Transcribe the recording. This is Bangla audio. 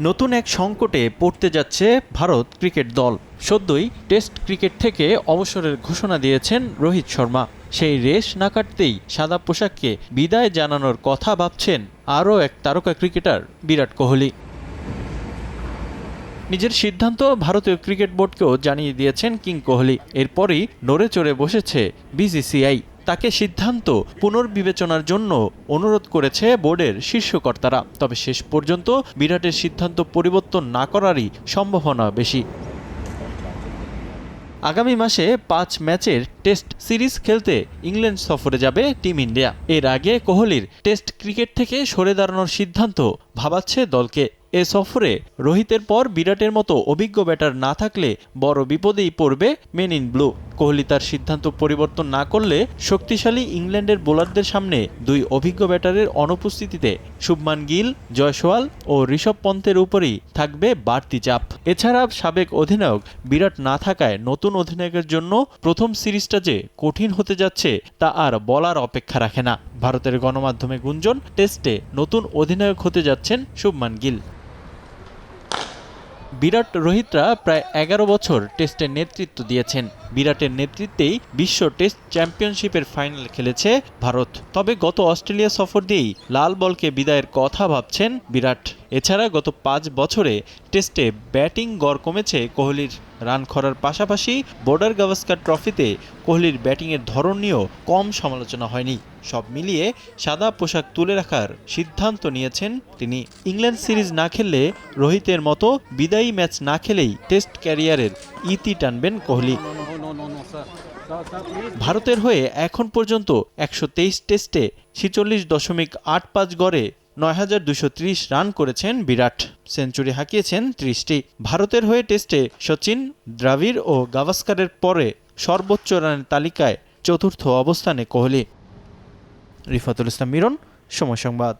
নতুন এক সংকটে পড়তে যাচ্ছে ভারত ক্রিকেট দল। সদ্যই টেস্ট ক্রিকেট থেকে অবসরের ঘোষণা দিয়েছেন রোহিত শর্মা। সেই রেশ না কাটতেই সাদা পোশাককে বিদায় জানানোর কথা ভাবছেন আরও এক তারকা ক্রিকেটার বিরাট কোহলি। নিজের সিদ্ধান্ত ভারতীয় ক্রিকেট বোর্ডকেও জানিয়ে দিয়েছেন কিং কোহলি। এরপরই নড়ে চড়ে বসেছে বিসিসিআই। তাকে সিদ্ধান্ত পুনর্বিবেচনার জন্য অনুরোধ করেছে বোর্ডের শীর্ষকর্তারা। তবে শেষ পর্যন্ত বিরাটের সিদ্ধান্ত পরিবর্তন না করারই সম্ভাবনা বেশি। আগামী মাসে পাঁচ ম্যাচের টেস্ট সিরিজ খেলতে ইংল্যান্ড সফরে যাবে টিম ইন্ডিয়া। এর আগে কোহলির টেস্ট ক্রিকেট থেকে সরে দাঁড়ানোর সিদ্ধান্ত ভাবাচ্ছে দলকে। এ সফরে রোহিতের পর বিরাটের মতো অভিজ্ঞ ব্যাটার না থাকলে বড় বিপদেই পড়বে মেন ইন ব্লু। কোহলি তার সিদ্ধান্ত পরিবর্তন না করলে শক্তিশালী ইংল্যান্ডের বোলারদের সামনে দুই অভিজ্ঞ ব্যাটারের অনুপস্থিতিতে শুভমান গিল জয়সওয়াল ও ঋষভ পন্থের উপরই থাকবে বাড়তি চাপ। এছাড়া সাবেক অধিনায়ক বিরাট না থাকায় নতুন অধিনায়কের জন্য প্রথম সিরিজটা যে কঠিন হতে যাচ্ছে তা আর বলার অপেক্ষা রাখে না। ভারতের গণমাধ্যমে গুঞ্জন, টেস্টে নতুন অধিনায়ক হতে যাচ্ছেন শুভমান গিল। বিরাট রোহিতরা প্রায় এগারো বছর টেস্টের নেতৃত্ব দিয়েছেন। বিরাটের নেতৃত্বেই বিশ্ব টেস্ট চ্যাম্পিয়নশিপের ফাইনাল খেলেছে ভারত। তবে গত অস্ট্রেলিয়া সফর দিয়েই লাল বলকে বিদায়ের কথা ভাবছেন বিরাট। এছাড়া গত পাঁচ বছরে টেস্টে ব্যাটিং গড় কমেছে কোহলির রান খরার পাশাপাশি বর্ডার গাভাস্কার ট্রফিতে কোহলির ব্যাটিংয়ের ধরন নিয়েও কম সমালোচনা হয়নি। সব মিলিয়ে সাদা পোশাক তুলে রাখার সিদ্ধান্ত নিয়েছেন তিনি। ইংল্যান্ড সিরিজ না খেললে রোহিতের মতো বিদায়ী ম্যাচ না খেলেই টেস্ট ক্যারিয়ারের ইতি টানবেন কোহলি। ভারতের হয়ে এখন পর্যন্ত একশো তেইশ টেস্টে ছিচল্লিশ দশমিক আট পাঁচ গড়ে নয় হাজার দুশো ত্রিশ রান করেছেন বিরাট। সেঞ্চুরি হাঁকিয়েছেন ত্রিশটি। ভারতের হয়ে টেস্টে সচিন, দ্রাবিড় ও গাভাস্কারের পরে সর্বোচ্চ রানের তালিকায় চতুর্থ অবস্থানে কোহলি। রিফাতুল ইসলাম মিরন, সময় সংবাদ।